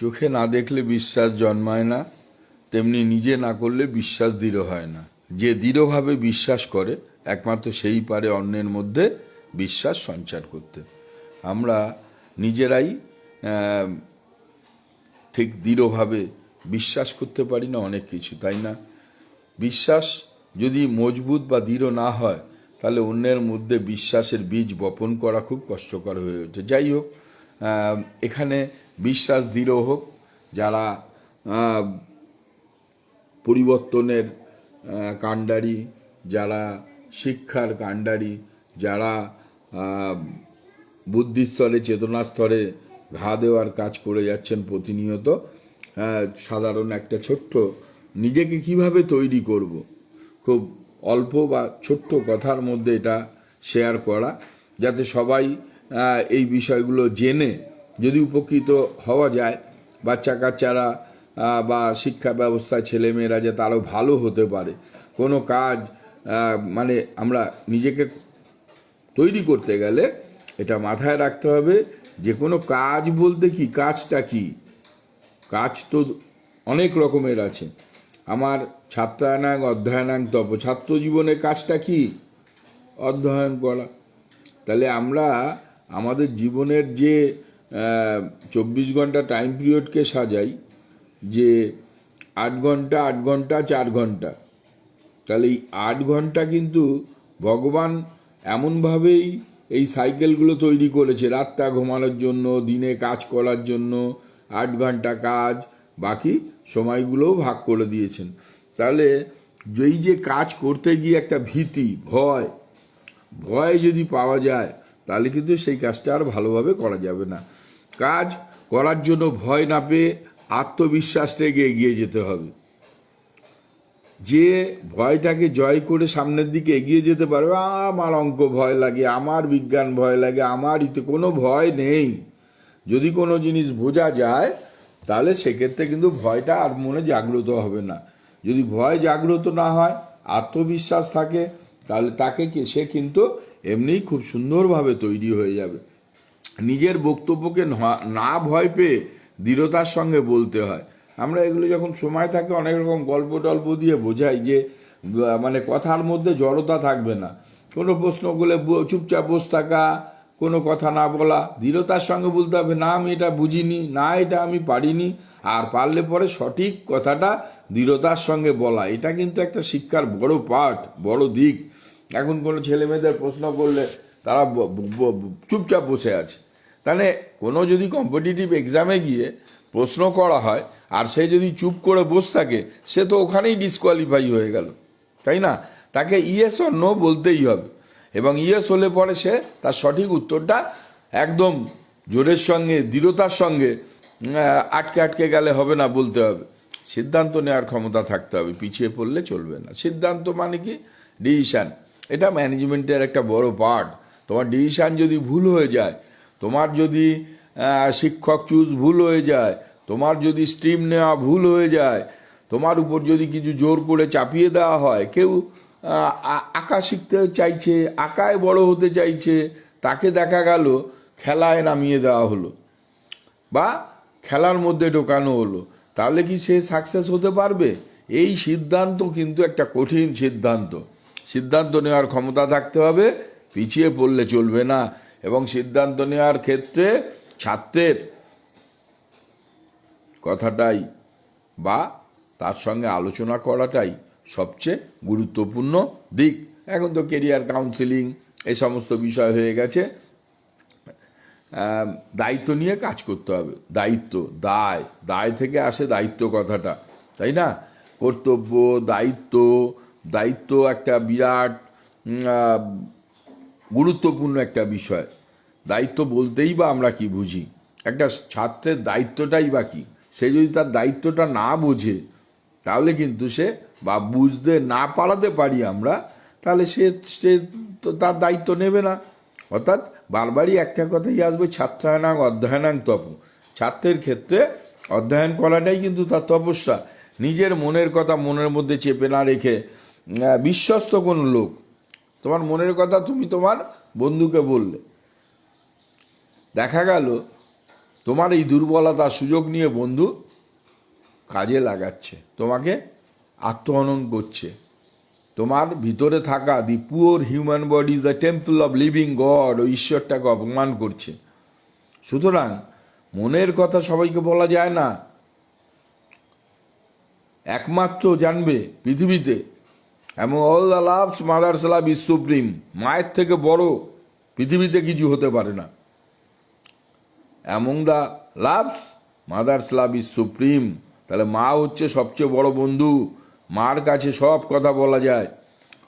চোখে না দেখলে বিশ্বাস জন্মায় না, তেমনি নিজে না করলে বিশ্বাস দৃঢ় হয় না। যে দৃঢ়ভাবে বিশ্বাস করে, একমাত্র সেই পারে অন্যের মধ্যে বিশ্বাস সঞ্চার করতে। আমরা নিজেরাই ঠিক দৃঢ়ভাবে বিশ্বাস করতে পারি না, অনেক কিছু, তাই না? বিশ্বাস যদি মজবুত বা দৃঢ় না হয়, তাহলে অন্যের মধ্যে বিশ্বাসের বীজ বপন করা খুব কষ্টকর হয়ে ওঠে। যাই হোক এখানে বিশ্বাস দৃঢ় হোক, যারা পরিবর্তনের কাণ্ডারি, যারা শিক্ষার কাণ্ডারি, যারা বুদ্ধিস্তরে চেতনা স্তরে ঘা দেওয়ার কাজ করে যাচ্ছেন প্রতিনিয়ত সাধারণ একটা ছোট্ট, নিজেকে কীভাবে তৈরি করব? খুব অল্প বা ছোট্ট কথার মধ্যে এটা শেয়ার করা, যাতে সবাই এই বিষয়গুলো জেনে যদি উপকৃত হওয়া যায়, বাচ্চা কাচ্চারা বা শিক্ষা ব্যবস্থায় ছেলেমেয়েরা যাতে আরও ভালো হতে পারে। কোনো কাজ মানে আমরা নিজেকে তৈরি করতে গেলে এটা মাথায় রাখতে হবে, যে কোনো কাজ বলতে কি, কাজটা কি? কাজ তো অনেক রকমের আছে। আমার ছাত্রায়নাং অধ্যয়নাং তপ, ছাত্র জীবনে কাজটা কি? অধ্যয়ন করা। তাহলে আমরা আমাদের জীবনের যে চব্বিশ ঘণ্টা টাইম পিরিয়ডকে সাজাই যে আট ঘণ্টা আট ঘণ্টা, চার ঘণ্টা। তাহলে এই আট ঘণ্টা কিন্তু ভগবান এমনভাবেই এই সাইকেলগুলো তৈরি করেছে, রাতটা ঘুমানোর জন্য, দিনে কাজ করার জন্য, আট ঘণ্টা কাজ, বাকি সময়গুলোও ভাগ করে দিয়েছেন। তাহলে যেই যে কাজ করতে গিয়ে একটা ভীতি, ভয় ভয় যদি পাওয়া যায়, তাহলে কিন্তু সেই কাজটা আর ভালোভাবে করা যাবে না। কাজ করার জন্য ভয় না পেয়ে আত্মবিশ্বাস থেকে এগিয়ে যেতে হবে। যে ভয়টাকে জয় করে সামনের দিকে এগিয়ে যেতে পারবে, আমার অঙ্ক ভয় লাগে, আমার বিজ্ঞান ভয় লাগে, আমার ইতে কোনো ভয় নেই। যদি কোনো জিনিস বোঝা যায়, তাহলে সেক্ষেত্রে কিন্তু ভয়টা আর মনে জাগ্রত হবে না। যদি ভয় জাগ্রত না হয়, আত্মবিশ্বাস থাকে, তাহলে তাকে সে কিন্তু এমনিই খুব সুন্দরভাবে তৈরি হয়ে যাবে। নিজের বক্তব্যকে না- ভয় পেয়ে দৃঢ়তার সঙ্গে বলতে হয়। আমরা এগুলো যখন সময় থাকে, অনেক রকম গল্প টল্প দিয়ে বোঝাই যে মানে কথার মধ্যে জড়তা থাকবে না। কোনো প্রশ্ন করলে চুপচাপ বস থাকা, কোনো কথা না বলা, দৃঢ়তার সঙ্গে বলতে হবে, না, আমি এটা বুঝিনি, না, এটা আমি পারিনি। আর পারলে পরে সঠিক কথাটা দৃঢ়তার সঙ্গে বলা। এটা কিন্তু একটা শিক্ষার বড় পার্ট বড় দিক। এখন কোনো ছেলে মেয়েদের প্রশ্ন করলে তারা চুপচাপ বসে আছে। তাহলে কোনো যদি কম্পিটিটিভ এক্সামে গিয়ে প্রশ্ন করা হয়, আর সে যদি চুপ করে বসে থাকে, সে তো ওখানেই ডিসকোয়ালিফাই হয়ে গেল। তাই না? তাকে ইয়েস অর নো বলতেই হবে। এবং ইয়েস হলে পরে সে তার সঠিক উত্তরটা একদম জোরের সঙ্গে, দৃঢ়তার সঙ্গে আটকে আটকে গেলে হবে না বলতে হবে। সিদ্ধান্ত নেওয়ার ক্ষমতা থাকতে হবে, পিছিয়ে পড়লে চলবে না। সিদ্ধান্ত মানে কি? ডিসিশান এটা ম্যানেজমেন্টের একটা বড় পার্ট তোমার ডিসিশান যদি ভুল হয়ে যায়, তোমার যদি শিক্ষক চুজ ভুল হয়ে যায়, তোমার যদি স্ট্রিম নেওয়া ভুল হয়ে যায়, তোমার উপর যদি কিছু জোর করে চাপিয়ে দেওয়া হয়, কেউ আঁকা শিখতে চাইছে, আঁকায় বড় হতে চাইছে, তাকে দেখা গেল, খেলায় নামিয়ে দেওয়া হলো বা খেলার মধ্যে ঢোকানো হলো, তাহলে কি সে সাকসেস হতে পারবে? এই সিদ্ধান্ত কিন্তু একটা কঠিন সিদ্ধান্ত। সিদ্ধান্ত নেওয়ার ক্ষমতা থাকতে হবে। পিছিয়ে পড়লে চলবে না। এবং সিদ্ধান্ত নেওয়ার ক্ষেত্রে ছাত্রের কথাটাই বা তার সঙ্গে আলোচনা করাটাই সবচেয়ে গুরুত্বপূর্ণ দিক। এখন তো কেরিয়ার কাউন্সিলিং এই সমস্ত বিষয় হয়ে গেছে। দায়িত্ব নিয়ে কাজ করতে হবে। দায়িত্ব, দায়। দায় থেকে আসে দায়িত্ব কথাটা, তাই না? কর্তব্য, দায়িত্ব। দায়িত্ব একটা বিরাট গুরুত্বপূর্ণ একটা বিষয়। দায়িত্ব বলতেই বা আমরা কি বুঝি? একটা ছাত্রের দায়িত্বটাই বা কি? সে যদি তার দায়িত্বটা না বোঝে, তাহলে কিন্তু সে বা বুঝতে না পারাতে পারি আমরা, তাহলে সে সে তো তার দায়িত্ব নেবে না। অর্থাৎ বারবারই একটা কথাই আসবে, ছাত্রায়নাং অধ্যয়নাং তপ। ছাত্রের ক্ষেত্রে অধ্যয়ন করাটাই কিন্তু তার তপস্যা। নিজের মনের কথা মনের মধ্যে চেপে না রেখে বিশ্বস্ত কোনো লোক তোমার মনের কথা তুমি তোমার বন্ধুকে বললে। দেখা গেল, তোমার এই দুর্বলতার সুযোগ নিয়ে বন্ধু কাজে লাগাচ্ছে, তোমাকে আত্মহনন করছে। তোমার ভিতরে থাকা the poor human body is the temple of living god ও ঈশ্বরটাকে অপমান করছে। সুতরাং মনের কথা সবাইকে বলা যায় না। একমাত্র জানবে পৃথিবীতে এমন all the loves mother's love is supreme মায়ের থেকে বড় পৃথিবীতে কিছু হতে পারে না। Among the loves mother's love is supreme তাহলে মা হচ্ছে সবচেয়ে বড় বন্ধু। মার কাছে সব কথা বলা যায়।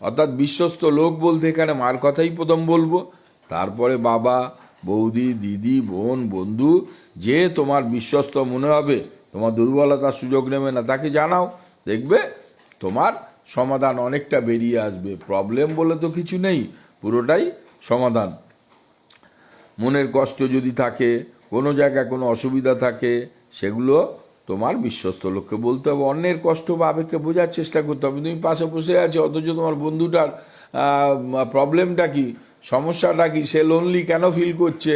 অর্থাৎ বিশ্বস্ত লোক বলতে এখানে মার কথাই প্রথম বলব। তারপরে বাবা, বৌদি, দিদি, বোন, বন্ধু, যে তোমার বিশ্বস্ত মনে হবে, তোমার দুর্বলতার সুযোগ নেবে না, তাকে জানাও। দেখবে তোমার সমাধান অনেকটা বেরিয়ে আসবে। প্রবলেম বলে তো কিছু নেই, পুরোটাই সমাধান। মনের কষ্ট যদি থাকে, কোনো জায়গায় কোনো অসুবিধা থাকে, সেগুলো তোমার বিশ্বস্ত লোককে বলতে হবে। অন্যের কষ্ট বা আবেগকে বোঝার চেষ্টা করতে হবে। তুমি পাশে বসে আছো, অথচ তোমার বন্ধুটার প্রবলেমটা কি? সমস্যাটা কি? সে লোনলি কেন ফিল করছে?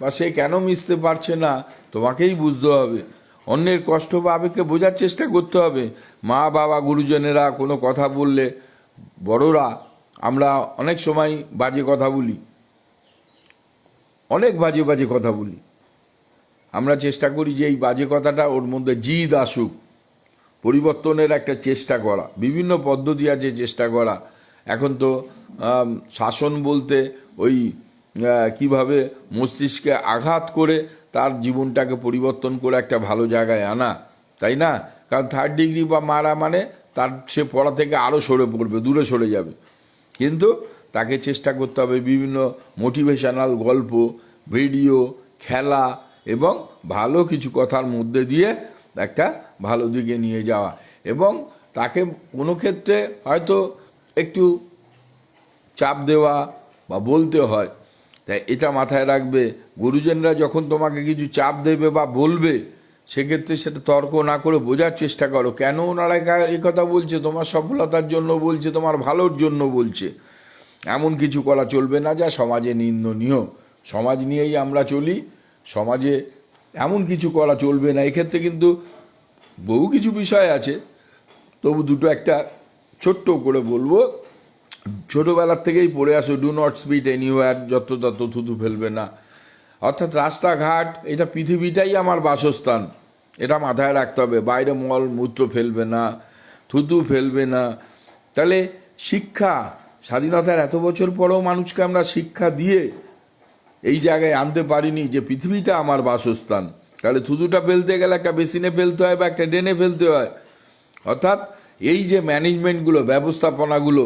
বা সে কেন মিশতে পারছে না? তোমাকেই বুঝতে হবে। অন্যের কষ্ট বা আবেগকে বোঝার চেষ্টা করতে হবে। মা, বাবা, গুরুজনেরা কোনো কথা বললে, বড়রা, আমরা অনেক সময় বাজে কথা বলি। অনেক বাজে বাজে কথা বলি। আমরা চেষ্টা করি যে এই বাজে কথাটা ওর মধ্যে জিদ আসুক। পরিবর্তনের একটা চেষ্টা করা। বিভিন্ন পদ্ধতি আছে চেষ্টা করা। এখন তো শাসন বলতে ওই কীভাবে মস্তিষ্কে আঘাত করে তার জীবনটাকে পরিবর্তন করে একটা ভালো জায়গায় আনা, তাই না? কারণ থার্ড ডিগ্রি বা মারা মানে তার সে পড়া থেকে আরও সরে পড়বে, দূরে সরে যাবে। কিন্তু তাকে চেষ্টা করতে হবে বিভিন্ন মোটিভেশনাল গল্প ভিডিও খেলা এবং ভালো কিছু কথার মধ্যে দিয়ে একটা ভালো দিকে নিয়ে যাওয়া। এবং তাকে কোনো ক্ষেত্রে হয়তো একটু চাপ দেওয়া বা বলতে হয় তাই এটা মাথায় রাখবে, গুরুজনরা যখন তোমাকে কিছু চাপ দেবে বা বলবে, সেক্ষেত্রে সেটা তর্ক না করে বোঝার চেষ্টা করো। কেন ওনারা কথা বলছে? তোমার সফলতার জন্য বলছে, তোমার ভালোর জন্য বলছে। এমন কিছু করা চলবে না যা সমাজে নিন্দনীয়। সমাজ নিয়েই আমরা চলি, সমাজে এমন কিছু করা চলবে না। এক্ষেত্রে কিন্তু বহু কিছু বিষয় আছে। তবু দুটো একটা ছোট্ট করে বলব। ছোটবেলার থেকেই পড়ে আসো ডু নট স্পিড এনিওয়ার যত তত থুতু ফেলবে না। অর্থাৎ রাস্তাঘাট, এটা পৃথিবীটাই আমার বাসস্থান, এটা মাথায় রাখতে হবে। বাইরে মল, মূত্র ফেলবে না থুতু ফেলবে না। তাহলে শিক্ষা, স্বাধীনতার এত বছর পরেও মানুষকে আমরা শিক্ষা দিয়ে এই জায়গায় আনতে পারিনি যে পৃথিবীটা আমার বাসস্থান। তাহলে থুতুটা ফেলতে গেলে একটা বেসিনে ফেলতে হয় বা একটা ড্রেনে ফেলতে হয়। অর্থাৎ এই যে ম্যানেজমেন্টগুলো ব্যবস্থাপনাগুলো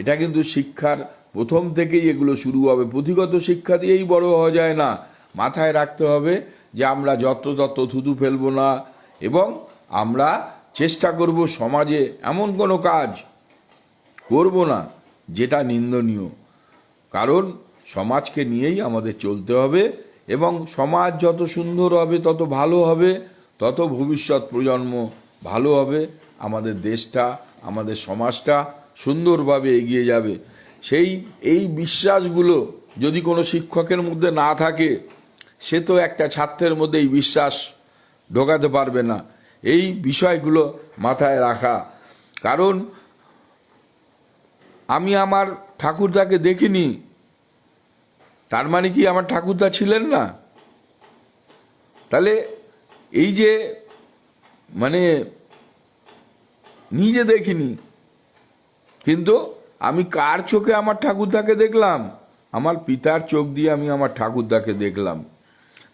এটা কিন্তু শিক্ষার প্রথম থেকেই এগুলো শুরু হবে। পুঁথিগত শিক্ষা দিয়েই বড় হওয়া যায় না। মাথায় রাখতে হবে যে আমরা যত তত থুতু ফেলব না এবং আমরা চেষ্টা করব সমাজে এমন কোনো কাজ করব না যেটা নিন্দনীয়। কারণ সমাজকে নিয়েই আমাদের চলতে হবে এবং সমাজ যত সুন্দর হবে, তত ভালো হবে, তত ভবিষ্যৎ প্রজন্ম ভালো হবে। আমাদের দেশটা, আমাদের সমাজটা সুন্দরভাবে এগিয়ে যাবে। সেই, এই বিশ্বাসগুলো যদি কোনো শিক্ষকের মধ্যে না থাকে, সে তো একটা ছাত্রের মধ্যে এই বিশ্বাস ঢোকাতে পারবে না। এই বিষয়গুলো মাথায় রাখা। কারণ, আমি আমার ঠাকুরদাকে দেখিনি। তার মানে কি আমার ঠাকুরদা ছিলেন না? তাহলে এই যে মানে নিজে দেখিনি। কিন্তু আমি কার চোখে আমার ঠাকুরদাকে দেখলাম? আমার পিতার চোখ দিয়ে আমি আমার ঠাকুরদাকে দেখলাম।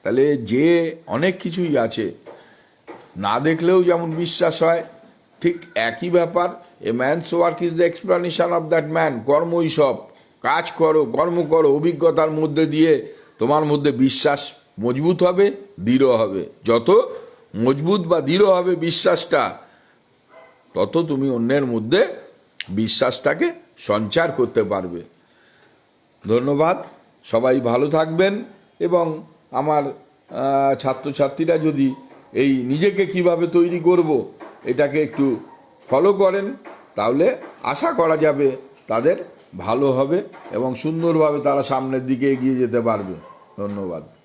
তাহলে যে অনেক কিছুই আছে, না দেখলেও যেমন বিশ্বাস হয়, ঠিক একই ব্যাপার। A man's work is the explanation of that man কর্মই সব। কাজ করো, কর্ম করো, অভিজ্ঞতার মধ্যে দিয়ে তোমার মধ্যে বিশ্বাস মজবুত হবে, দৃঢ় হবে। যত মজবুত বা দৃঢ় হবে বিশ্বাসটা, তত তুমি অন্যের মধ্যে বিশ্বাসটাকে সঞ্চার করতে পারবে। ধন্যবাদ, সবাই ভালো থাকবেন এবং আমার ছাত্রছাত্রীরা যদি এই নিজেকে কীভাবে তৈরি করব এটাকে একটু ফলো করেন, তাহলে আশা করা যাবে তাদের ভালো হবে এবং সুন্দরভাবে তারা সামনের দিকে এগিয়ে যেতে পারবে। ধন্যবাদ।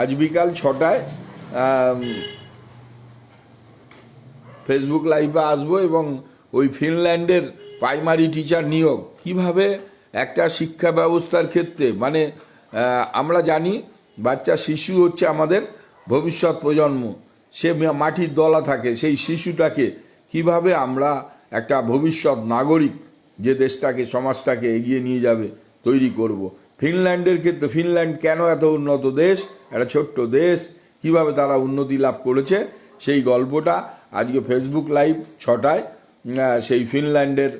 আজ বিকাল ছটায় ফেসবুক লাইভে আসব এবং ওই ফিনল্যান্ডের প্রাইমারি টিচার নিয়োগ কীভাবে একটা শিক্ষা ব্যবস্থার ক্ষেত্রে মানে আমরা জানি বাচ্চা শিশু হচ্ছে আমাদের ভবিষ্যৎ প্রজন্ম সে মাটির দলা থাকে, সেই শিশুটাকে কীভাবে আমরা একটা ভবিষ্যৎ নাগরিক যে দেশটাকে, সমাজটাকে এগিয়ে নিয়ে যাবে, তৈরি করব। ফিনল্যান্ডের ক্ষেত্রে, ফিনল্যান্ড কেন এত উন্নত দেশ? একটা ছোট্ট দেশ। কীভাবে তারা উন্নতি লাভ করেছে? সেই গল্পটা আজকে ফেসবুক লাইভ ছটায় সেই ফিনল্যান্ডের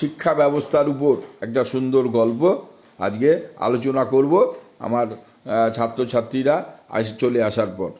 শিক্ষা ব্যবস্থার উপর একটা সুন্দর গল্প আজকে আলোচনা করব। আমার ছাত্রছাত্রীরা চলে আসার পর।